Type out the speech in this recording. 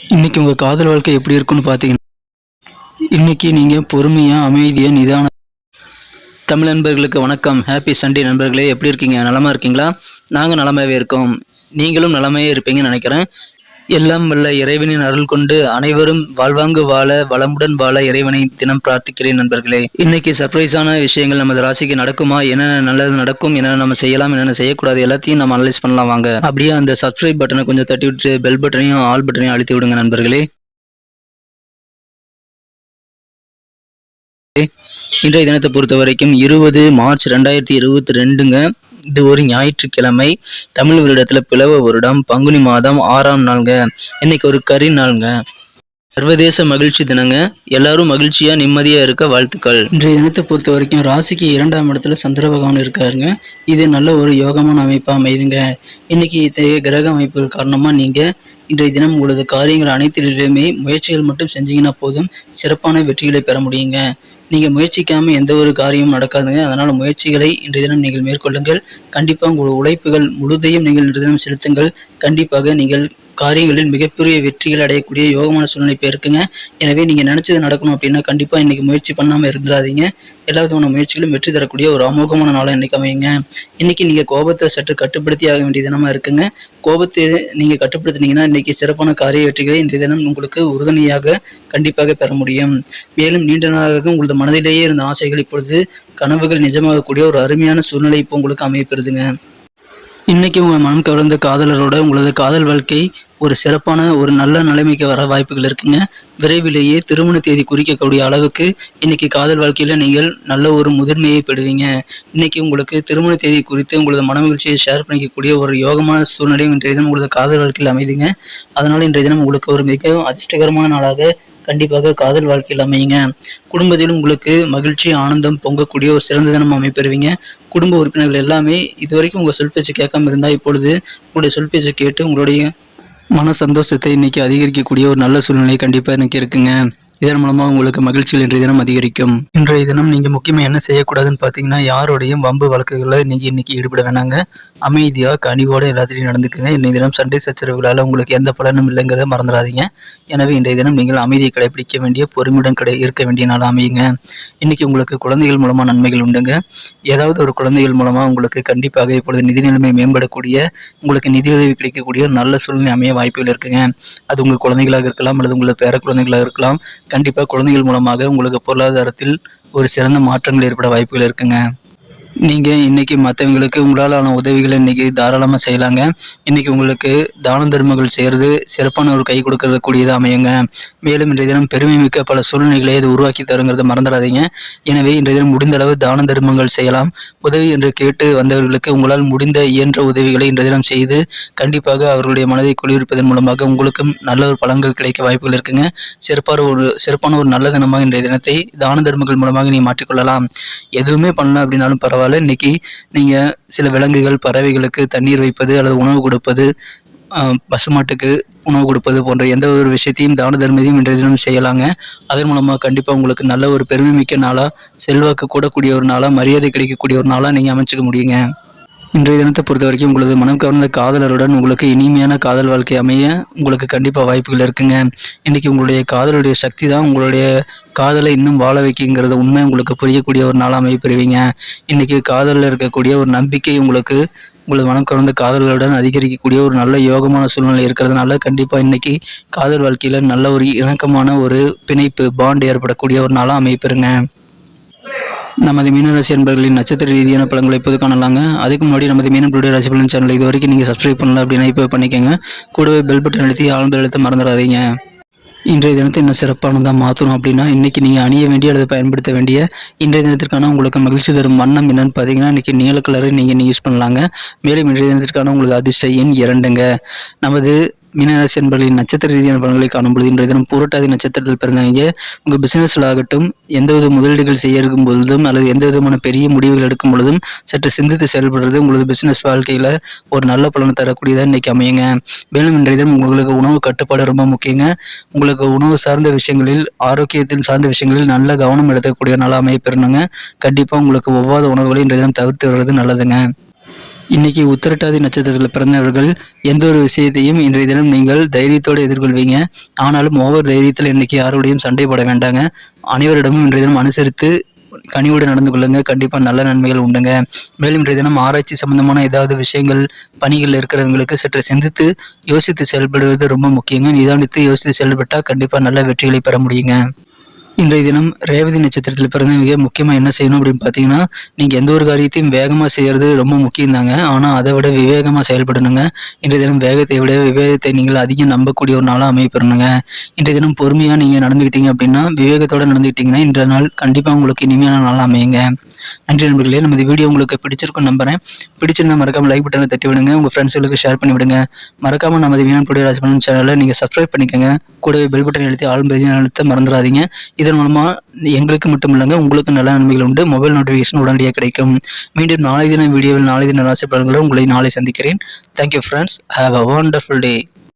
இன்னைக்கு உங்கள் காதல் வாழ்க்கை எப்படி இருக்குன்னு பார்த்தீங்கன்னா இன்னைக்கு நீங்கள் பொறுமையாக அமைதியாக நிதான தமிழ் நண்பர்களுக்கு வணக்கம். ஹாப்பி சண்டே நண்பர்களே. எப்படி இருக்கீங்க? நலமா இருக்கீங்களா? நாங்கள் நலமாகவே இருக்கோம். நீங்களும் நலமையே இருப்பீங்கன்னு நினைக்கிறேன். எல்லாம் வல்ல இறைவனின் அருள் கொண்டு அனைவரும் வாழ்வாங்கு வாழ வளமுடன் வாழ இறைவனை தினம் பிரார்த்திக்கிறேன் நண்பர்களே. இன்னைக்கு சர்ப்ரைஸான விஷயங்கள் நமது ராசிக்கு நடக்குமா? என்னென்ன நல்லது நடக்கும்? என்னென்ன நம்ம செய்யலாம்? என்னென்ன செய்யக்கூடாது? எல்லாத்தையும் நம்ம அனலைஸ் பண்ணலாம் வாங்க. அப்படியே அந்த சப்ஸ்கிரைப் பட்டனை கொஞ்சம் தட்டி விட்டு பெல் பட்டனையும் ஆல் பட்டனையும் அழுத்தி விடுங்க நண்பர்களே. இன்றைய தினத்தை பொறுத்த வரைக்கும் இருபது மார்ச் ரெண்டாயிரத்தி இருபத்தி ரெண்டுங்க. இது ஒரு ஞாயிற்றுக்கிழமை. தமிழ் வருடத்துல பிளவ வருடம் பங்குனி மாதம் ஆறாம் நாளுங்க. இன்னைக்கு ஒரு கரி நாளுங்க. சர்வதேச மகிழ்ச்சி தினங்க. எல்லாரும் மகிழ்ச்சியா நிம்மதியா இருக்க வாழ்த்துக்கள். இன்றைய தினத்தை பொறுத்த வரைக்கும் ராசிக்கு இரண்டாம் இடத்துல சந்திர பகவான் இருக்காருங்க. இது நல்ல ஒரு யோகமான அமைப்பா அமைதுங்க இன்னைக்கு இத்தகைய கிரக அமைப்புகள் காரணமா நீங்க இன்றைய தினம் உங்களது காரியங்கள் அனைத்திலுமே முயற்சிகள் மட்டும் செஞ்சீங்கன்னா போதும். சிறப்பான வெற்றிகளை பெற முடியுங்க. நீங்கள் முயற்சிக்காமல் எந்த ஒரு காரியமும் நடக்காதுங்க. அதனால் முயற்சிகளை இன்றைய தினம் நீங்கள் மேற்கொள்ளுங்கள். கண்டிப்பாக உங்கள் உழைப்புகள் முழுதையும் நீங்கள் இன்றைய தினம் செலுத்துங்கள். கண்டிப்பாக நீங்கள் காரியங்களில் மிகப்பெரிய வெற்றிகள் அடையக்கூடிய யோகமான சூழ்நிலை இப்போ இருக்குங்க. எனவே நீங்கள் நினச்சது நடக்கணும் அப்படின்னா கண்டிப்பாக இன்றைக்கி முயற்சி பண்ணாமல் இருந்துடாதீங்க. எல்லா விதமான முயற்சிகளும் வெற்றி தரக்கூடிய ஒரு அமோகமான நாளாக இன்றைக்கி அமையுங்க. இன்றைக்கி நீங்கள் கோபத்தை சற்று கட்டுப்படுத்தி ஆக வேண்டிய தினமாக இருக்குங்க. கோபத்தை நீங்கள் கட்டுப்படுத்தினீங்கன்னா இன்றைக்கி சிறப்பான காரிய வெற்றிகளை இன்றைய தினம் உங்களுக்கு உறுதுணையாக கண்டிப்பாக பெற முடியும். மேலும் நீண்ட நாளாக உங்களது மனதிலேயே இருந்த ஆசைகள் இப்பொழுது கனவுகள் நிஜமாகக்கூடிய ஒரு அருமையான சூழ்நிலை இப்போ உங்களுக்கு அமையப்பெறுதுங்க இன்றைக்கி உங்கள் மனம் கவர்ந்த காதலரோட உங்களது காதல் வாழ்க்கை ஒரு சிறப்பான ஒரு நல்ல நிலைமைக்கு வர வாய்ப்புகள் இருக்குங்க. விரைவிலேயே திருமண தேதி குறிக்கக்கூடிய அளவுக்கு இன்னைக்கு காதல் வாழ்க்கையில் நீங்கள் நல்ல ஒரு முதிர்மையை பெறுவீங்க. இன்னைக்கு உங்களுக்கு திருமண தேதி குறித்து உங்களது மன மகிழ்ச்சியை ஷேர் பண்ணிக்கக்கூடிய ஒரு யோகமான சூழ்நிலையும் இன்றைய தினம் உங்களது காதல் வாழ்க்கையில் அமைதுங்க. அதனால் இன்றைய தினம் உங்களுக்கு ஒரு மிக அதிர்ஷ்டகரமான நாளாக கண்டிப்பாக காதல் வாழ்க்கையில் அமையுங்க. குடும்பத்திலும் உங்களுக்கு மகிழ்ச்சி ஆனந்தம் பொங்கக்கூடிய ஒரு சிறந்த தினம் அமைப்பெறுவீங்க. குடும்ப உறுப்பினர்கள் எல்லாமே இதுவரைக்கும் உங்கள் சொல் பேச்சு கேட்காம இருந்தால் இப்பொழுது உங்களுடைய சொல் பேச்சு கேட்டு உங்களுடைய மன சந்தோஷத்தை இன்னைக்கு அதிகரிக்கக்கூடிய ஒரு நல்ல சூழ்நிலை கண்டிப்பாக எனக்கு இருக்குங்க. இதன் மூலமாக உங்களுக்கு மகிழ்ச்சிகள் இன்றைய தினம் அதிகரிக்கும். இன்றைய தினம் நீங்கள் முக்கியமாக என்ன செய்யக்கூடாதுன்னு பார்த்தீங்கன்னா யாரோடையும் வம்பு வழக்குகளில் நீங்கள் இன்னைக்கு ஈடுபட வேணாங்க. அமைதியாக கனிவோடு எல்லாத்திலையும் நடந்துக்குங்க. இன்றைய தினம் சண்டை சச்சரவுகளால் உங்களுக்கு எந்த பலனும் இல்லைங்கிறத மறந்துடாதீங்க. எனவே இன்றைய தினம் நீங்கள் அமைதியை கடைபிடிக்க வேண்டிய பொறுமையுடன் கடை இருக்க வேண்டிய நாள் அமையுங்க. இன்னைக்கு உங்களுக்கு குழந்தைகள் மூலமாக நன்மைகள் உண்டுங்க. ஏதாவது ஒரு குழந்தைகள் மூலமாக உங்களுக்கு கண்டிப்பாக இப்பொழுது நிதி நிலைமை மேம்படக்கூடிய உங்களுக்கு நிதியுதவி கிடைக்கக்கூடிய நல்ல சூழ்நிலை அமைய வாய்ப்புகள் இருக்குங்க. அது உங்கள் குழந்தைகளாக இருக்கலாம் அல்லது உங்களது பேர குழந்தைகளாக இருக்கலாம். கண்டிப்பாக குழந்தைகள் மூலமாக உங்களுக்கு பொருளாதாரத்தில் ஒரு சிறந்த மாற்றங்கள் ஏற்பட வாய்ப்புகள் இருக்குங்க. நீங்கள் இன்றைக்கி மற்றவங்களுக்கு உங்களாலான உதவிகளை இன்றைக்கி தாராளமாக செய்யலாங்க. இன்றைக்கி உங்களுக்கு தான தர்மங்கள் செய்கிறது சிறப்பான ஒரு கை கொடுக்கறது கூடியதாக அமையுங்க. மேலும் இன்றைய தினம் பெருமை மிக்க பல சூழ்நிலைகளை இது உருவாக்கி தருங்கிறத மறந்துடாதீங்க. எனவே இன்றைய தினம் முடிந்த அளவு தான தர்மங்கள் செய்யலாம். உதவி என்று கேட்டு வந்தவர்களுக்கு உங்களால் முடிந்த இயன்ற உதவிகளை இன்றைய தினம் செய்து கண்டிப்பாக அவர்களுடைய மனதை குளிர்விப்பதன் மூலமாக உங்களுக்கும் நல்ல ஒரு பலன்கள் கிடைக்க வாய்ப்புகள் இருக்குங்க. சிறப்பான ஒரு சிறப்பான ஒரு நல்ல தினமாக இன்றைய தினத்தை தான தர்மங்கள் மூலமாக நீ மாற்றிக்கொள்ளலாம். எதுவுமே பண்ணலாம் அப்படின்னாலும் பரவாயில்ல. இன்னைக்கு நீங்கள் சில விலங்குகள் பறவைகளுக்கு தண்ணீர் வைப்பது அல்லது உணவு கொடுப்பது பசுமாட்டுக்கு உணவு கொடுப்பது போன்ற எந்த ஒரு விஷயத்தையும் தான தர்மத்தையும் இன்றைய தினம் செய்யலாங்க. அதன் மூலமாக கண்டிப்பாக உங்களுக்கு நல்ல ஒரு பெருமை மிக்க நாளாக செல்வாக்கு கூடக்கூடிய ஒரு நாளாக மரியாதை கிடைக்கக்கூடிய ஒரு நாளாக நீங்கள் அமைச்சுக்க முடியுங்க. இன்றைய தினத்தை பொறுத்த வரைக்கும் உங்களது மனம் கவர்ந்த காதலருடன் உங்களுக்கு இனிமையான காதல் வாழ்க்கை அமைய உங்களுக்கு கண்டிப்பாக வாய்ப்புகள் இருக்குங்க. இன்றைக்கி உங்களுடைய காதலுடைய சக்தி தான் உங்களுடைய காதலை இன்னும் வாழ வைக்குங்கிறது உண்மை. உங்களுக்கு புரியக்கூடிய ஒரு நாளாக அமைப்பெறுவீங்க இன்றைக்கி காதலில் இருக்கக்கூடிய ஒரு நம்பிக்கை உங்களுக்கு உங்களது மனம் கவர்ந்த காதல்களுடன் அதிகரிக்கக்கூடிய ஒரு நல்ல யோகமான சூழ்நிலை இருக்கிறதுனால கண்டிப்பாக இன்னைக்கு காதல் வாழ்க்கையில் நல்ல ஒரு இணக்கமான ஒரு பிணைப்பு பாண்ட் ஏற்படக்கூடிய ஒரு நாளாக அமைப்பெறுங்க நமது மீனராசி அன்பர்களின் நட்சத்திர ரீதியான பழங்களை இப்போது காணலாங்க. அதுக்கு முன்னாடி நமது மீனர்களுடைய ராசி பலன் சேனல் இது வரைக்கும் நீங்கள் சப்ஸ்கிரைப் பண்ணல அப்படின்னா இப்போ பண்ணிக்கோங்க. கூடவே பெல் பட்டன் அழுத்தி ஆழ்ந்த எழுத்த மறந்துடாதீங்க. இன்றைய தினத்தை இன்னும் சிறப்பானதாக மாற்றணும் அப்படின்னா இன்றைக்கி நீங்கள் அணிய வேண்டிய அல்லது பயன்படுத்த வேண்டிய இன்றைய தினத்திற்கான உங்களுக்கு மகிழ்ச்சி தரும் வண்ணம் என்னன்னு பார்த்தீங்கன்னா இன்றைக்கி நீல கலரை நீங்கள் யூஸ் பண்ணலாங்க. மேலும் இன்றைய தினத்திற்கான உங்களுக்கு அதிர்ஷ்ட எண் இரண்டுங்க. நமது மீனராசி என்பர்களின் நட்சத்திர ரீதியான பலன்களை காணும் பொழுது இன்றைய தினம் பூரட்டாதி நட்சத்திரத்தில் பிறந்தவங்க உங்கள் பிசினஸில் ஆகட்டும் எந்தவித முதலீடுகள் செய்ய இருக்கும் பொழுதும் அல்லது எந்த விதமான பெரிய முடிவுகள் எடுக்கும் பொழுதும் சற்று சிந்தித்து செயல்படுறது உங்களது பிசினஸ் வாழ்க்கையில் ஒரு நல்ல பலனை தரக்கூடியதாக இன்னைக்கு அமையுங்க. மேலும் இன்றைய தினம் உங்களுக்கு உணவு கட்டுப்பாடு ரொம்ப முக்கியங்க. உங்களுக்கு உணவு சார்ந்த விஷயங்களில் ஆரோக்கியத்தில் சார்ந்த விஷயங்களில் நல்ல கவனம் எடுக்கக்கூடிய நாளாக அமைய பெறணுங்க. கண்டிப்பாக உங்களுக்கு ஒவ்வாத உணவுகளை இன்றைய தினம் தவிர்த்து வர்றது நல்லதுங்க. இன்னைக்கு உத்திரட்டாதி நட்சத்திரத்தில் பிறந்தவர்கள் எந்த ஒரு விஷயத்தையும் இன்றைய தினம் நீங்கள் தைரியத்தோடு எதிர்கொள்வீங்க. ஆனாலும் ஓவர் தைரியத்தில் இன்னைக்கு யாரோடையும் சண்டை போட வேண்டாங்க. அனைவரிடமும் இன்றைய தினம் அனுசரித்து கனிவோடு நடந்து கொள்ளுங்க. கண்டிப்பா நல்ல நன்மைகள் உண்டுங்க. மேலும் இன்றைய தினம் ஆராய்ச்சி சம்பந்தமான ஏதாவது விஷயங்கள் பணிகள் இருக்கிறவங்களுக்கு சற்று சிந்தித்து யோசித்து செயல்படுவது ரொம்ப முக்கியங்க. நிதானித்து யோசித்து செயல்பட்டா கண்டிப்பா நல்ல வெற்றிகளை பெற முடியுங்க. இன்றைய தினம் ரேவதி நட்சத்திரத்தில் பிறந்த மிக முக்கியமாக என்ன செய்யணும் அப்படின்னு பார்த்தீங்கன்னா நீங்கள் எந்த ஒரு காரியத்தையும் வேகமாக செய்கிறது ரொம்ப முக்கியம் தாங்க. ஆனால் அதை விட விவேகமாக செயல்படணுங்க. இன்றைய தினம் வேகத்தை விட விவேகத்தை நீங்கள் அதிகம் நம்பக்கூடிய ஒரு நாளாக அமையப்பெறணுங்க. இன்றைய தினம் பொறுமையாக நீங்கள் நடந்துக்கிட்டீங்க அப்படின்னா விவேகத்தோடு நடந்துக்கிட்டீங்கன்னா இன்றைய நாள் கண்டிப்பாக உங்களுக்கு இனிமையான நாளாக அமையுங்க. நன்றி நண்பர்களே நமது வீடியோ உங்களுக்கு பிடிச்சிருக்கும் நம்புறேன். பிடிச்சிருந்தா மறக்காமல் லைக் பட்டனை தட்டி விடுங்க. உங்கள் ஃப்ரெண்ட்ஸுகளுக்கு ஷேர் பண்ணி விடுங்க. மறக்காம நமது வீணான் பொடி ராஜபலன் சேனலை நீங்கள் சப்ஸ்கிரைப் பண்ணிக்கோங்க. கூடவே பெல் பட்டன் அழுத்தி ஆளும் பெரிய அழுத்த மறந்துடாதீங்க. இதன் மூலமாக எங்களுக்கு மட்டும் இல்லைங்க உங்களுக்கு நல்ல நன்மைகள் உண்டு. மொபைல் நோட்டிஃபிகேஷன் உடனடியாக கிடைக்கும். மீண்டும் நாளை தின வீடியோவில் நாளை தின ராசி பலன்களை உங்களை நாளை சந்திக்கிறேன். Thank you friends have a wonderful day